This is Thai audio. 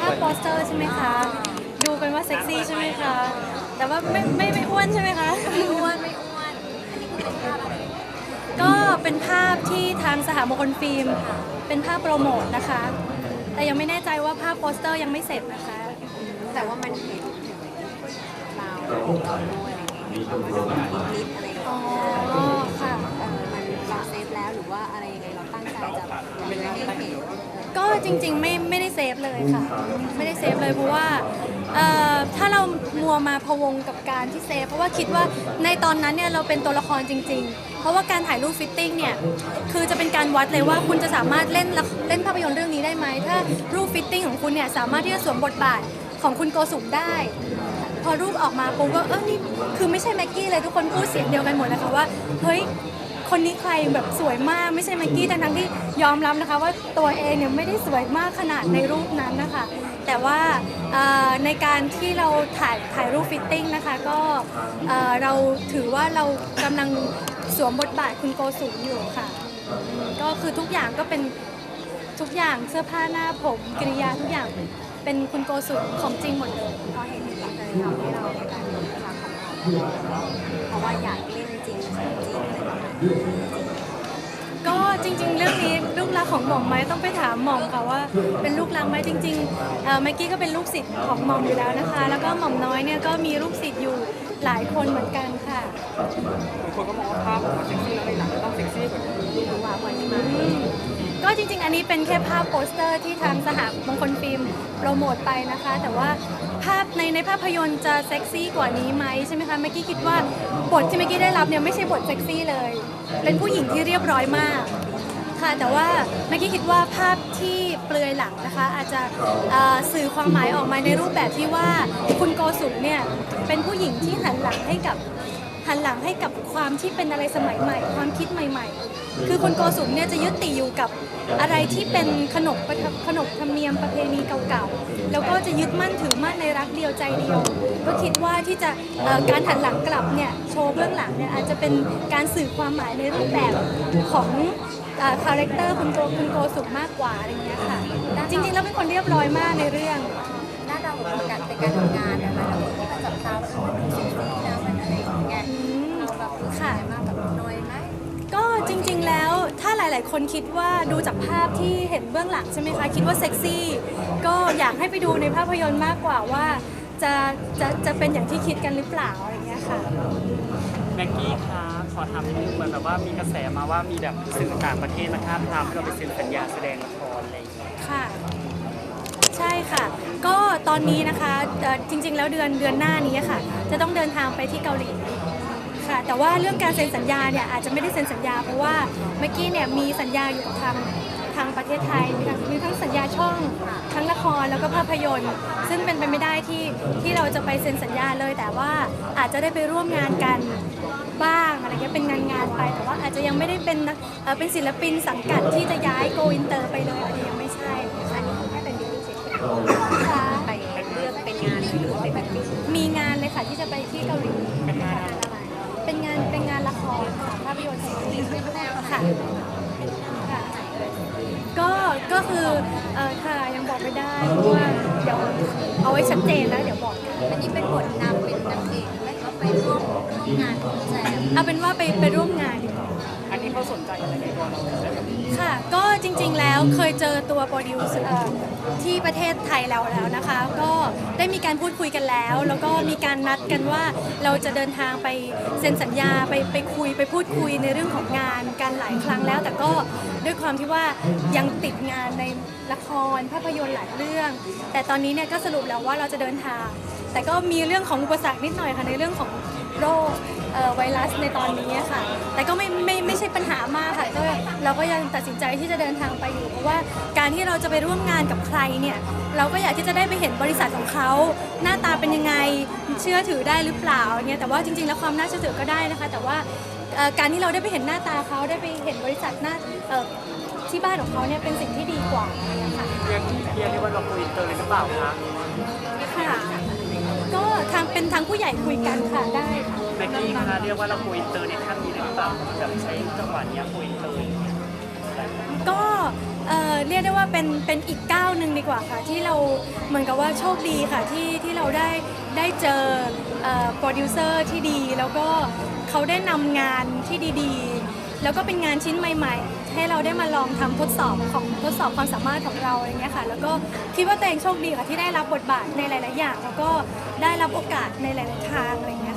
ภาพโปสเตอร์ใช่ไหมคะ ดูกันว่าเซ็กซี่ใช่ไหมคะ แต่ว่าไม่ไม่ไม่อ้วนใช่ไหมคะ ไม่อ้วนไม่อ้วน อันนี้คือเป็นภาพอะไรก็เป็นภาพที่ทางสหมงคลฟิล์ม เป็นภาพโปรโมทนะคะ แต่ยังไม่แน่ใจว่าภาพโปสเตอร์ยังไม่เสร็จนะคะ แต่ว่ามันเห็นถึงเราด้วยมีลิปอะไรอย่างเงี้ยอ๋อค่ะเออมันเราเซฟแล้วหรือว่าอะไรยังไงเราตั้งใจจะแบบไม่ให้เห็น ก็จริงๆไม่ไม่ได้เซฟเลยค่ะ ไม่ได้เซฟเลยเพราะว่าเอ่อถ้าเรามัวมาพะวงกับการที่เซฟ เพราะว่าคิดว่าในตอนนั้นเนี่ยเราเป็นตัวละครจริง ๆ เพราะว่าการถ่ายรูปฟิตติ้งเนี่ยคือจะเป็นการวัดเลยว่าคุณจะสามารถเล่นละเล่นภาพยนตร์เรื่องนี้ได้ไหมถ้ารูปฟิตติ้งของคุณเนี่ยสามารถที่จะสวมบทบาทของคุณโกสุมได้ พอรูปออกมาปุ๊บก็เออนี่คือไม่ใช่แม็กกี้เลยทุกคนพูดเสียงเดียวกันหมดเลยค่ะว่าเฮ้ย คนนี้ใครแบบสวยมากไม่ใช่ม็กกี้ทั้งๆที่ยอมรับนะคะ ว่าตัวเองเนี่ยไม่ได้สวยมากขนาดในรูปนั้นนะคะ แต่ว่าในการที่เราถ่ายถ่ายรูปฟิตติ้งนะคะ ก็เอ่อเราถือว่าเรากำลังสวมบทบาทคุณโกสุอยู่ค่ะ ก็คือทุกอย่างก็เป็นทุกอย่างเสื้อผ้าหน้าผมกริยาทุกอย่างเป็นคุณโกสุของจริงหมดเลยพอเห็นแบบเลยทำให้เราในการเป็นภาพของเราเพราะว่าอยากเล่นจริงของจริง อะไรประมาณนี้ก็จริงๆ เรื่องนี้ลูกรักของหม่อมไหมต้องไปถามหม่อมค่ะว่าเป็นลูกรักไหมจริงๆเอ่อแม็กกี้ก็เป็นลูกศิษย์ของหม่อมอยู่แล้วนะคะ แล้วก็หม่อมน้อยเนี่ยก็มีลูกศิษย์อยู่หลายคนเหมือนกันค่ะบางคนก็มองว่าภาพของมันเซ็กซี่แล้วในหนังมันต้องเซ็กซี่กว่านี้หรือว่าวันนี้มาอืมก็จริงๆ อันนี้เป็นแค่ภาพโปสเตอร์ที่ทางสหมงคลฟิล์มโปรโมทไปนะคะ แต่ว่า ภาพในในภาพยนตร์จะเซ็กซี่กว่านี้ไหมใช่ไหมคะเมื่อกี้คิดว่าบทที่เมื่อกี้ได้รับเนี่ยไม่ใช่บทเซ็กซี่เลย เป็นผู้หญิงที่เรียบร้อยมากค่ะแต่ว่าเมื่อกี้คิดว่าภาพที่เปลือยหลังนะคะ อาจจะสื่อความหมายออกมาในรูปแบบที่ว่าคุณโกสุมเนี่ยเป็นผู้หญิงที่หันหลังให้กับ หันหลังให้กับความที่เป็นอะไรสมัยใหม่ ความคิดใหม่ ๆ คือคุณโกสุมเนี่ยจะยึดติดอยู่กับอะไรที่เป็นขนบประทับขนบธรรมเนียมประเพณีเก่าๆ แล้วก็จะยึดมั่นถือมั่นในรักเดียวใจเดียว ก็คิดว่าที่จะการหันหลังกลับเนี่ยโชว์เบื้องหลังเนี่ยอาจจะเป็นการสื่อความหมายในรูปแบบของคาแรคเตอร์คุณโกคุณโกสุมมากกว่าอะไรเงี้ยค่ะ จริงๆแล้วเป็นคนเรียบร้อยมากในเรื่องหน้าตาของมันกันในการทำงานนะคะแล้วที่มันจับตาว่าเออมันเซ็กซี่นะมันะ ไรอย่างเงี้ยอืมเราแบบรู้สึกยังไงบ้างแบบน้อยไหมก็จริงๆแล้วถ้าหลาย ๆ คนคิดว่าดูจากภาพที่เห็นเบื้องหลังใช่ไหมคะ คิดว่าเซ็กซี่ ก็อยากให้ไปดูในภาพยนตร์มากกว่าว่าจะจะจะเป็นอย่างที่คิดกันหรือเปล่าอะไรเงี้ยค่ะ แม็กกี้คะขอถามนิดนึงเหมือนแบบว่ามีกระแสมาว่ามีแบบสื่อต่างประเทศมาท้าบทามให้เราไปเซ็นสัญญาแสดงละครอะไรอย่างเงี้ยค่ะ ใช่ค่ะ ก็ ตอนนี้นะคะจริง ๆ แล้วเดือนเดือนหน้านี้ค่ะ จะต้องเดินทางไปที่เกาหลีค่ะ แต่ว่าเรื่องการเซ็นสัญญาเนี่ยอาจจะไม่ได้เซ็นสัญญาเพราะว่าเมื่อกี้เนี่ยมีสัญญาอยู่กับทางทางประเทศไทยมีทั้งมีทั้งสัญญาช่องทั้งละครแล้วก็ภาพยนตร์ ซึ่งเป็นไปไม่ได้ที่ที่เราจะไปเซ็นสัญญาเลย แต่ว่าอาจจะได้ไปร่วมงานกันบ้างอะไรเงี้ยเป็นงานงานไป แต่ว่าอาจจะยังไม่ได้เป็นนักเป็นศิลปินสังกัดที่จะย้ายโกอินเตอร์ไปเลยอันนี้ยังไม่ใช่อันนี้แค่เป็นดีเฉ มีงานเลยค่ะที่จะไปที่เกาหลีเป็นงานอะไรเป็นงานเป็นงานละครค่ะภาพยนตร์ซีรีส์ค่ะค่ะ ก็ก็คือเออค่ะยังบอกไม่ได้เพราะว่าเดี๋ยวเอาไว้ชัดเจนแล้วเดี๋ยวบอกกันอันนี้เป็นบทนำเป็นนางเอกไม่ก็ไปร่วมร่วมงานของแจมเอาเป็นว่าไปไปร่วมงานดีกว่าอันนี้ เขาสนใจอะไรในตัวเราค่ะ ก็จริงๆแล้วเคยเจอตัวโปรดิวเซอร์ที่ประเทศไทยเราแล้วนะคะ ก็ได้มีการพูดคุยกันแล้ว แล้วก็มีการนัดกันว่าเราจะเดินทางไปเซ็นสัญญาไปไปคุยไปพูดคุยในเรื่องของงานกันหลายครั้งแล้ว แต่ก็ด้วยความที่ว่ายังติดงานในละครภาพยนตร์หลายเรื่อง แต่ตอนนี้เนี่ยก็สรุปแล้วว่าเราจะเดินทาง แต่ก็มีเรื่องของอุปสรรคนิดหน่อยค่ะในเรื่องของ โรคเอ่อไวรัสในตอนนี้ค่ะ แต่ก็ไม่ไม่ไม่ใช่ปัญหามากค่ะก็เราก็ยังตัดสินใจที่จะเดินทางไปอยู่ เพราะว่าการที่เราจะไปร่วมงานกับใครเนี่ยเราก็อยากที่จะได้ไปเห็นบริษัทของเขาหน้าตาเป็นยังไงเชื่อถือได้หรือเปล่าเนี่ยแต่ว่าจริงๆแล้วความน่าเชื่อถือก็ได้นะคะ แต่ว่าเอ่อการที่เราได้ไปเห็นหน้าตาเขาได้ไปเห็นบริษัทหน้าเอ่อที่บ้านของเขาเนี่ยเป็นสิ่งที่ดีกว่านะคะเรียกเรียกได้ว่าเราคุยอินเตอร์เลยหรือเปล่าคะค่ะ ก็ทางเป็นทางผู้ใหญ่คุยกันค่ะได้ค่ะแม็กกี้คะเรียกว่าเราคุยอินเตอร์ในขั้นนี้เลยหรือเปล่าแบบใช้จังหวะเนี้ยคุยอินเตอร์อย่างเงี้ยก็เอ่อเรียกได้ว่าเป็นเป็นอีกก้าวหนึ่งดีกว่าค่ะ ที่เราเหมือนกับว่าโชคดีค่ะที่ที่เราได้ได้เจอโปรดิวเซอร์ที่ดี แล้วก็เขาได้นำงานที่ดีๆ แล้วก็เป็นงานชิ้นใหม่ ๆ ให้เราได้มาลองทำทดสอบของทดสอบความสามารถของเราอะไรเงี้ยค่ะ แล้วก็คิดว่าตัวเองโชคดีค่ะที่ได้รับบทบาทในหลาย ๆ อย่าง แล้วก็ได้รับโอกาสในหลาย ๆ ทางอะไรเงี้ย